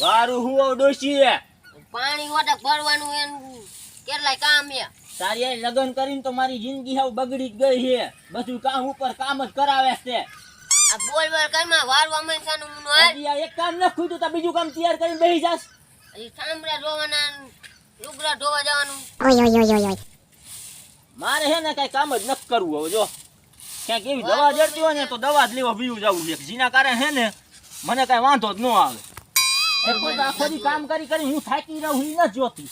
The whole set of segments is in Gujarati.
વારું હું ડોશી પાણી વાટે ભરવાનું એમ કેટલાય કામ છે? તારી લગ્ન કરીને તો મારી જિંદગી હાવ બગડી જ ગઈ છે બધું કામ ઉપર કામ જ કરાવે છે. આ બોલ બોલ કઈમાં વારવા મનસાનું મુનો આ એક કામ ન ખૂટ્યું તો બીજું કામ તૈયાર કરીને બેહી જાસ હજી ઠામડા ધોવાના લુગડા ધોવા જવાનું. ઓય ઓય ઓય oi. મારે હે ને કઈ કામ જ ન કરવું હવે જો. ક્યાંક એવી દવા જડતી હોય ને તો દવા જ લેવા બીજું જવું છે. જેના કારણે હે ને મને કઈ વાંધો જ ન આવે. કામ કરી કરી હું થાકી રહું ન જોતી.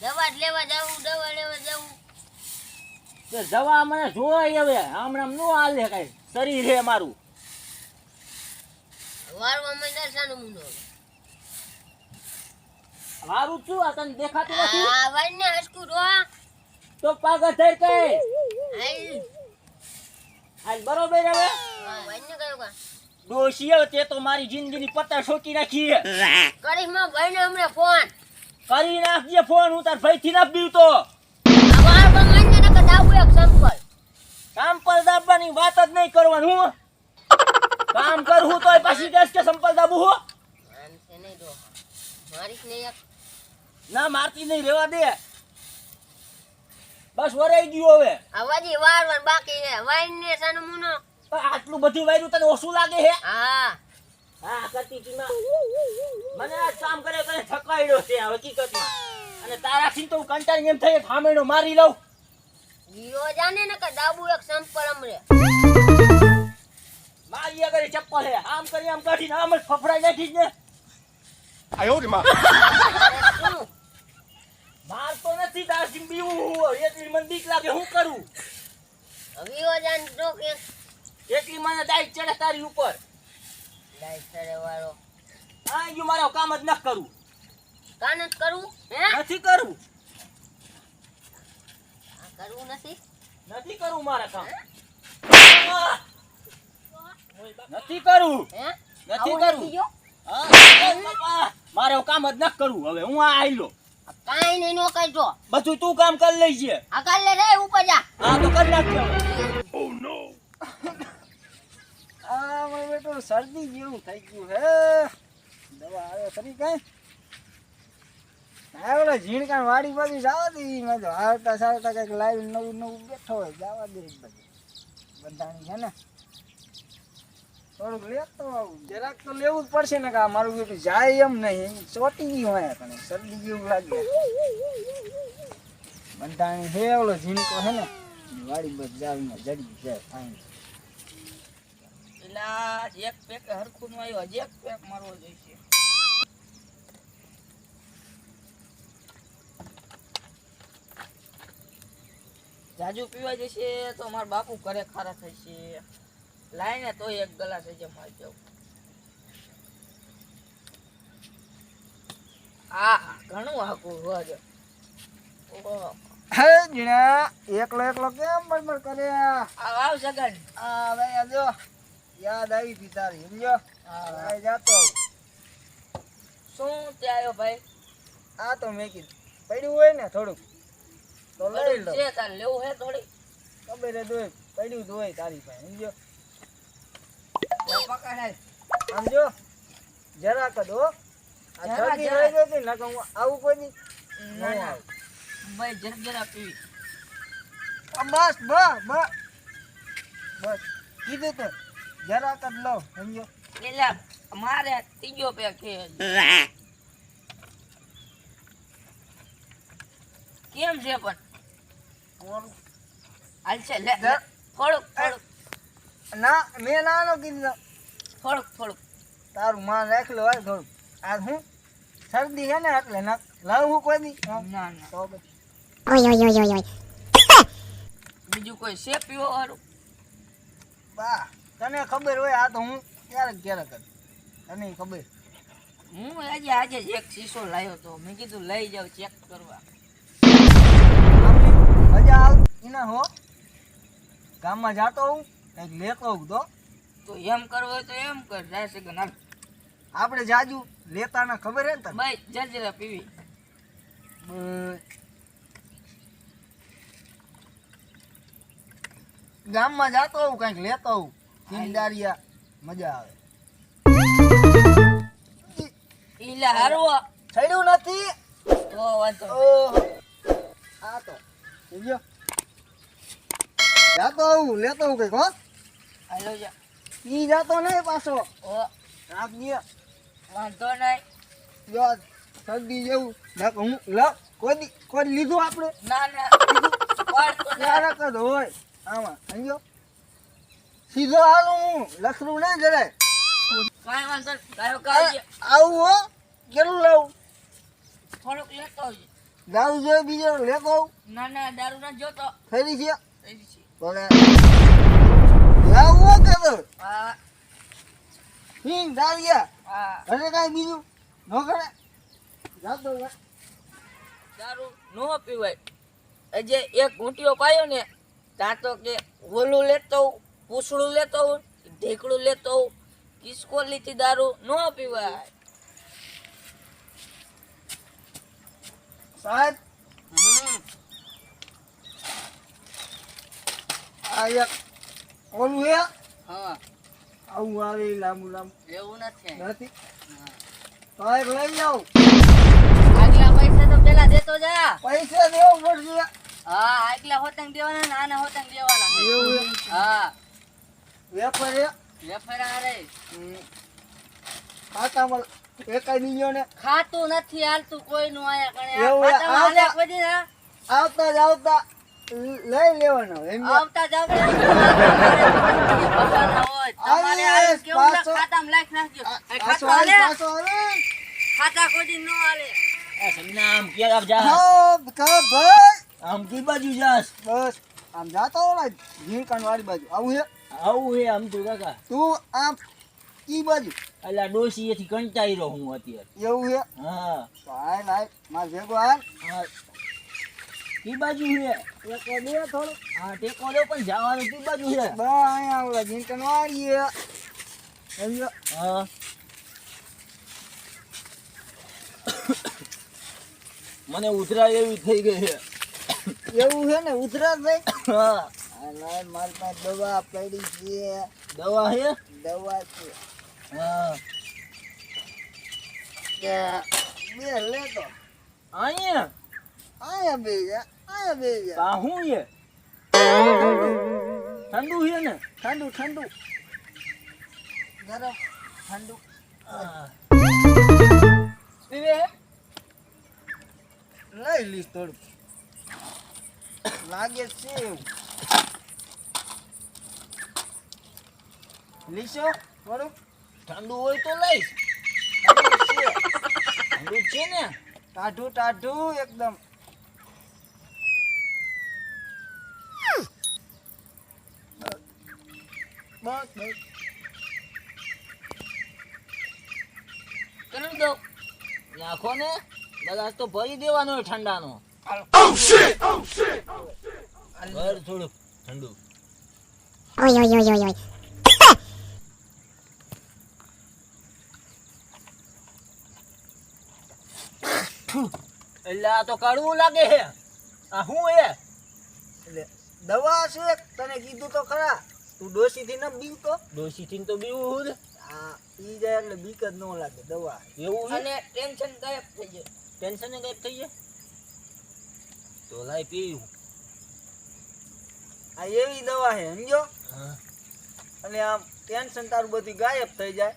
દવા લેવા જવું દવા લેવા જવું કે દવા મને જોવાય હવે હમણાં નો હાલે કઈ. શરીર હે મારું. વારવા મુનો મારું શું આ તને દેખાતું નથી? આ વાઈને હસકું રો તો પાગલ થઈ બરોબર હવે? વાઈને કયો કા ડોશી હવે તે તો મારી જિંદગીની પત્તા શોકી નાખી કરીશમાં ભાઈને અમને ફોન. કરી નાખજે ફોન હું તાર ભાઈથી ના બીવ તો. આ વારવા મનને નકર એક સંપલ દાબવાની વાત જ નહીં કરવાનું હું. કામ કરવું તોય પછી કેસ કે સંપલ દાબું હું. આમ નહીં મારીશ ને એક. ના મારતી નહીં રેવા દે. બસ વરાઈ ગયું હવે. આ વાર વાર બાકી છે. વાઈને સાનું મુનો. આટલું બધું વાયરું તને ઓછું લાગે હે? હા. હા કરતીમાં મને આ કામ કરે કરે થકાયડો છે હકીકતમાં. અને તારાથી તો હું કંટાળીને એમ થઈ હામેણો મારી લઉં. ગીરો જાને ને કે દાબુ એક સંપલ અમરે. મારી આગળ ચપ્પલ હે. આમ કરી આમ કાઢીને આમ જ ફફડાઈ નાખી ને. આયો રે માં. માર તો નથી દાસિમ બીવું. એટલી મને બીક લાગે હું કરું? હવે જાન જો કે એટલી મને દાઈ ચડે તારી ઉપર. ચડે વાળો. આ યુ મારો કામ જ ન કરું. કાન જ કરવું હે? નથી કરવું આ કરવું નથી? નથી કરવું મારા કામ. નથી કરવું હે? નથી કરું. કરવું. હા, મારે કામ જ ન કરવું હવે હું આ આયલો. આ કાંઈ નહીં નો કરજો. બધું તું કામ કરી લઈ છે આ કાલે રે ઉપર જા. હા તો કરી નાખજો. આ મારે બેટો શરદી જેવું થઈ ગયું હે. દવા આવે ખરી કાંઈ? હા ઓલા ઝીણકા વાડી બાજુ જવા દે. મેં તો હાલતા ચાલતા કંઈક નવું નવું બેઠો હોય, જવા દે બાજુ બધાની છે ને? થોડુંક લેતો આવું. જરાક તો લેવું જ પડશે ને કે આ મારું બેટું જાય એમ નહીં. ચોટી ગયું હોય તને શરદી જેવું લાગે. બંધાણી છે ઓલો ઝીણકો છે ને? વાડી બસ જાવીને જડી જાય, ફાઈન. એક પેક હરખું નું આવ્યો હજી એક પેક મારવો જોઈશે. જાજુ પીવા જશે તો મારા બાપુ ઘરે ખારા થશે. લાઈને તો એક ગલાસ હજી મારી જાઉં આ ઘણું આખું હોજ હે જીણા એકલો એકલો કેમ બરબર કરે આ આવ સગન ભાઈ જો. યાદ આવી હતી તારી સમજો જાતો. શું ત્યાં ભાઈ? આ તો મેં કીધું. પડ્યું હોય ને થોડુંક તો લઈ લો. છે તાર લેવું હે થોડી ખબર જ પડ્યું જ તારી પાસે સમજો સમજો જરાક જ આ જરા, શરદી રહી ને આવું કોઈ નહીં ના. ના ભાઈ જરા જરા પીવી. બસ બસ. બસ. કીધું તો. જરાક જ લો સમજો એટલે મારે ત્રીજો પેક કેમ છે પણ? હાલશે લે થોડુંક થોડુંક. ના મેં નાનો કીધો. થોડુંક થોડુંક. તારું માન રાખેલું હોય થોડુંક. આ હું? શરદી છે ને એટલે ના લાવું હું કોઈ દી? ના ના. oi, oi. બીજું કોઈ છે પીવો વાળું બા. તને ખબર હોય આ તો હું ક્યારેક ક્યારેક જ તને ખબર? હું આજે આજે એક શીશો લાવ્યો તો મેં કીધું લઈ જાવ ચેક કરવા. મજા આવ ના હો. ગામમાં જાતો હોઉં કંઈક લેતો હોઉં તો. તો એમ કરવો હોય તો એમ કર જાય છે ના? આપણે જાજુ લેતા ના ખબર હે ને તને? ભાઈ જરા પીવી. ગામમાં જાતો હોઉં કંઈક લેતો હોઉં. જિંદારિયા મજા આવે. ઈ પીલા છડ્યું નથી. ઓ ઓહો. આ તો. સમજ્યો જાતો આવું લેતો હું કંઈક હો. હાલો જા. ઈ જાતો નહીં પાછો. ઓ. રાખજે વાંધો નહીં. જો આ શરદી જેવું. ના હું લ કોઈ કોઈ લીધું આપણે? ના ના. ના ક્યારેક હોય આમાં સમજો? સીધો હાલું હું લખરું ના જરાય. કાંઈ વાંધો નહીં. ગાયો આવું હો કેટલું લાવું. થોડુંક લેતો આવજે. દારૂ જોઈએ બીજો લેતો ના ના દારૂ ના જોતો. ફરી છે. બોલે. લાવું હો કે તો? હા. હિંગ દારિયા હા. ઘરે કાંઈ બીજું? નો કરે જાતો દારૂ નો પીવાય. અજે એક ઘૂંટીઓ પાયો ને ત્યાં તો કે ઓલું લેતો પૂછડું લેતો હું ઢેકડું લેતો હોઉં, કિસકોલીથી દારૂ ન પીવાય. સાહેબ? આ એક ઓલું હે હા. આવું આવે લાંબુ લાંબુ. એવું નથી. નથી? સાહેબ લઈ જાઓ. આગલા પૈસા તો પેલા દેતો જા. પૈસા દેવો પડશે. હા આગલા હોતંગ દેવાના નાના આના હોતંગ દેવાના. એવું હે. વેફર વેફરા. ખાતામાં એકાઈ ને. ખાતું નથી હાલતું કોઈનું આયા કણે. ખાતામાં કોઈ આવતા જ આવતા લઈ લેવાનો એમ આવતા જા ભાઈ? આમ કઈ બાજુ જાસ બસ આમ જાતો ઓલા ઝીણકાન વાળી બાજુ. આવું છે આવું હે આમ તો કાકા. તું આમ ઈ બાજુ. એટલે ડોસી એથી કંટાઈ રહ્યો હું અત્યારે. એવું હે? હા. ભાઈ હાલ માર ભેગો હાલ. કઈ બાજુ હે. એક દે થોડો. હા ટેકો દો પણ જવાનું કઈ બાજુ હે. બા અહીંયા ઓલા ઝીણકાન વાળીએ. સમજો હા. મને ઉતરા એવી થઈ ગઈ છે એવું છે ને ઉતરા થઈ? હા. મારી પાસે દવા પડી છે. દવા હે? દવા છે. બે લેતો અહીંયા? આયા બે જા બે જા હું હે ઠંડુ છે ને? ઠંડુ ઠંડુ. ગરમ ઠંડુ. લઈ લઈશ થોડું લાગે છે એવું. લીશો થોડું ઠંડુ હોય તો લઈશ. ઠંડુ છે. ઠંડુ ને? ટાઢું ટાઢું એકદમ. બસ બસ. કરી દો નાખો ને. બધા તો ભરી દેવાનો હોય ઠંડાનો. ઠંડુ. એટલે આ તો કડવું લાગે છે. આ શું હે એટલે દવા છે તને કીધું તો ખરા. તું ડોસીથી ન બીવતો ડોસી થી તો બીવું હું આ ઈ જાય એટલે બીક જ ન લાગે દવા. એવું અને ટેન્શન ગાયબ થઈ જાય. ટેન્શન ગાયબ થઈ જાય? તો લાઈ પીવું. આ એવી દવા છે સમજો? હા. અને આમ ટેન્શન તારું બધી ગાયબ થઈ જાય.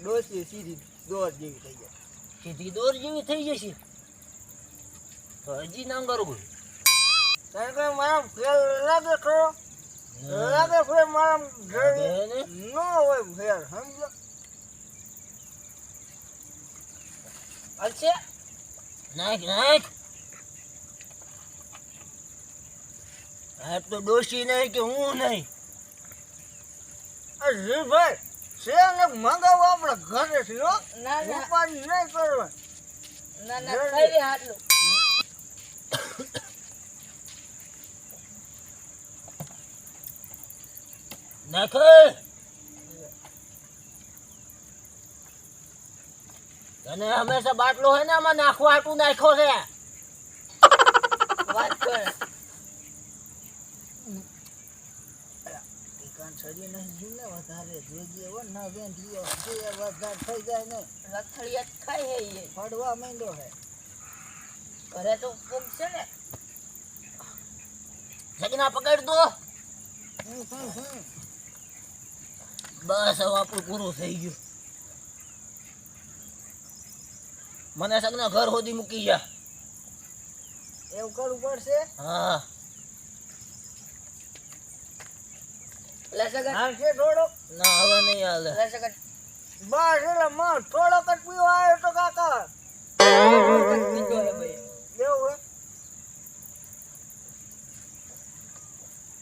ડોસી સીધી દોર જેવી થઈ જાય. સીધી દોર જેવી થઈ જશે? તો હજી ના કરવું કારણ કે મારા ફેર લાગે ખરો. લાગે ફેર મારા ન? હોય ફેર સમજો? અચ્છા નાખ નાખ. આ તો દોષી નહીં કે હું નહીં. ભાઈ છે મંગાવો આપણે ઘરે છે હો? ના ના. ઉપાડી નહીં કરવા ના ના ખાઈ લે આટલું. તને હંમેશા બાટલો હે ને આમાં નાખવા આટું નાખ્યો છે. વાત કર. ટીકાન પણ શરીર નહીં જીવ ને વધારે ભેગી હોય ને બેન જે વધારે થઈ જાય ને રથડિયા ખાય હે ઈ. ફળવા માંડ્યો હે. ઘરે તો કોક છે ને. સગના પકડ દો. હમ, હમ, હમ. બસ હવે આપણું પૂરું થઈ ગયું. મને સગના ઘર સુધી મૂકી જા. એવું કરવું પડશે? હા. લે હાલશે થોડોક. ના હવે નહીં હાલે. લે બસ એટલે માં થોડોક જ પીવા આવ્યો તો કાકા. પીધો હે ભાઈ એવું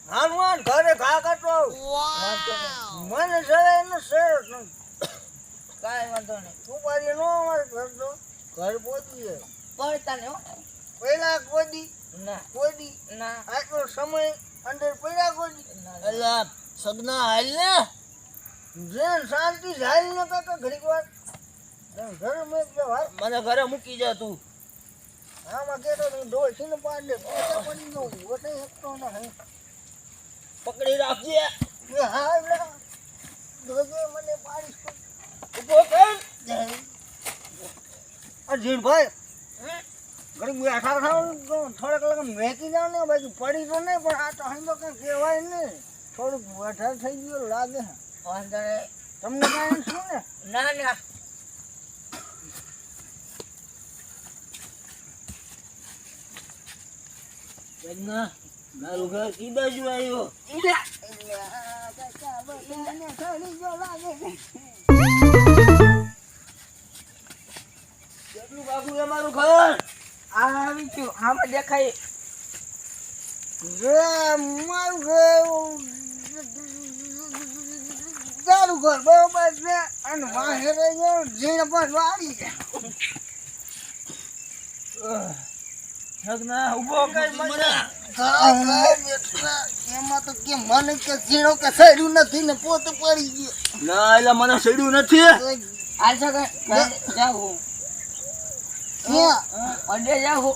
હે ઘરે ઘા કાઢો વાંધો નહીં. મને સરે ને સર કાંઈ વાંધો નહીં. ઉપાડી નો અમારે ઘર તો. ઘર પહોંચીએ પડતા ને પહેલા કોઈ ના. કોદી ના. આટલો સમય અંદર ના અલા સગના હાલ ને? જે શાંતિ હાલ ને કાકા ઘડીક વાર. ઘર મેં જો હાલ. મને ઘરે મૂકી જા તું. આમાં કેતો તું ડોલ છીને પાડ પોતા પડી નો ઓટે એકતો ના હે પકડી રાખજે. હા એટલે જોજે મને પાડીશ તો. ઊભો કર અર્જુન ભાઈ ઘડીક બેઠા થાવ તો થોડાક લગન મેકી જાવ ને બાજુ પડી તો નહીં પણ આ તો હમ કઈ કહેવાય નહીં. થોડુંક વધારે થઈ ગયું લાગે વાંધો તમને કાંઈ શું ને? ના ના. સગના મારું ઘર કી બાજુ આવ્યો. કેટલું બાબુ એ મારું ઘર? આ આવી ગયું. આમાં દેખાય મારું ઘર તારું ઘર બરોબર છે અને વાહે રહી ગયો જીણ વાળી ઊભો કર મને એમાં તો કે મને કે ઝીણો કે સડ્યું નથી ને પોતે પડી ગયો. ના એટલે મને સડ્યું નથી. આ સગન જાઉં ક્યાં અડે જાઉં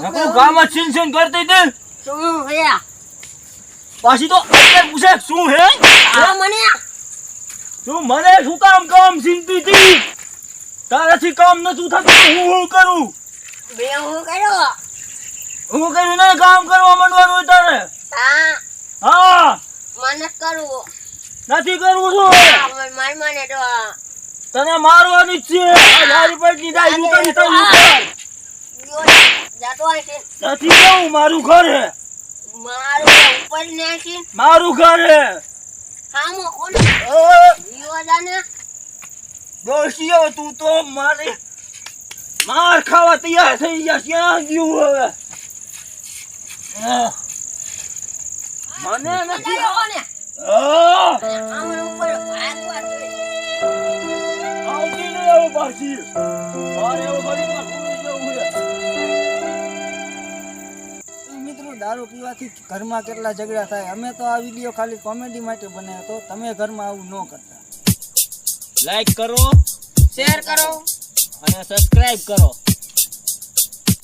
નકરું કામ જ સિન સિન કરતી હતી. શું હે? પાછી તો પૂછે શું હે? મને. તું મને શું કામ કામ સિનતી હતી? તારાથી કામ નતું થતું તો હું શું કરું? બે હું કર્યો હું કર્યું ને કામ કરવા માંડવાનું તારે? હા. હા. મને કરવું. નથી કરવું શું? માર મને ડોહા તને મારવાની છે. આ જારી પડી જાય ઉતારી તો ઉતાર જાતો છે. નથી જવું મારું ઘર હે. મારું ઉપર નાખી. મારું ઘર હે. હામો કોણ અ, જીવો જાને દોશીઓ તું તો મારે માર ખાવા તૈયાર થઈ ગયા ક્યાં ગયું હવે? મને નથી આવવાને આવતી નહીં હવે પાછી. મારે એવું ઘડીકમાં દારૂ પીવાથી ઘરમાં કેટલા ઝઘડા થાય? અમે તો આ વીડિયો ખાલી કોમેડી માટે બનાવ્યો તો તમે ઘરમાં આવું ન કરતા. લાઈક કરો. શેર કરો. અને સબસ્ક્રાઇબ કરો.